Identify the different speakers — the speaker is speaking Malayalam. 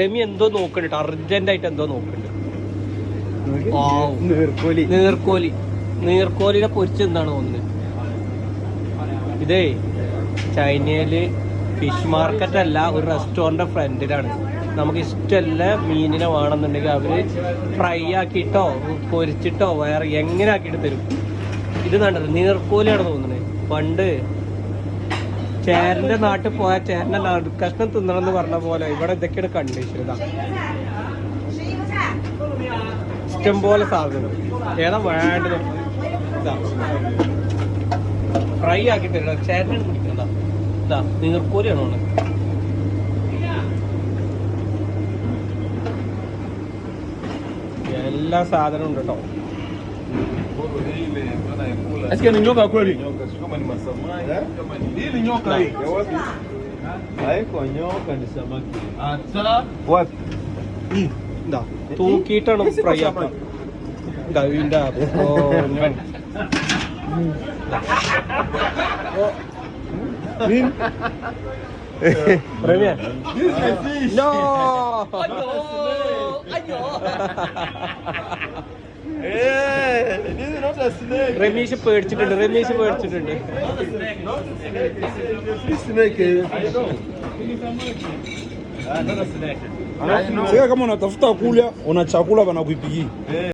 Speaker 1: രമി എന്തോ നോക്കണ്ട അർജന്റ് ആയിട്ട് എന്തോ നോക്കണ്ട്.
Speaker 2: നീർക്കോലി.
Speaker 1: നീർക്കോലി. നീർക്കോലിനെ പൊരിച്ച് എന്താണ് ഒന്ന് ഇതേ ചൈനയിൽ ഫിഷ് മാർക്കറ്റ് അല്ല ഒരു റെസ്റ്റോറന്റ് ഫ്രണ്ടിലാണ്. നമുക്ക് ഇഷ്ടമല്ല മീനിനെ വേണമെന്നുണ്ടെങ്കിൽ അവർ ഫ്രൈ ആക്കിയിട്ടോ പൊരിച്ചിട്ടോ വേറെ എങ്ങനെ ആക്കിയിട്ട് തരും? ഇത് കണ്ടത് നീർക്കോലിയാണ് തോന്നുന്നത്. പണ്ട് ചേരന്റെ നാട്ടിൽ പോയ ചേരന്റെ കഷ്ണം തിന്നണം എന്ന് പറഞ്ഞ പോലെ ഇവിടെ ഇതൊക്കെയാണ് കണ്ടീഷൻ ഇതാ. ഇഷ്ടംപോലെ സാധനം ഏതാ വേണ്ടത്? ഫ്രൈ ആക്കി തരണം ചേരനാണ് കുടിക്കുന്നതാ ഇതാ നീർക്കോലിയാണോ? എല്ലാ സാധനവും ഉണ്ട് കേട്ടോ.
Speaker 2: Que ni nyoka kweli?
Speaker 3: Hili nyoka hii.
Speaker 2: Haiko nyoka ni samaki.
Speaker 3: Ata.
Speaker 2: Wapi?
Speaker 1: ഇതാ തൂക്കിയിട്ടാണ് ഫ്രൈ ആക്കുക ഇതാ ഇതിന്റെ പൊന്നോ.
Speaker 2: Nini?
Speaker 1: Premier.
Speaker 3: This is.
Speaker 1: No!
Speaker 2: Eh, this is not a snake.
Speaker 1: Rameesh പേടിച്ചിട്ടുണ്ട് Rameesh പേടിച്ചിട്ടുണ്ട്
Speaker 2: This snake. eh,
Speaker 3: I know.
Speaker 2: Ah, not a snake.
Speaker 3: I know.
Speaker 4: Sasa kama unatafuta kula, una chakula wanakuipigia.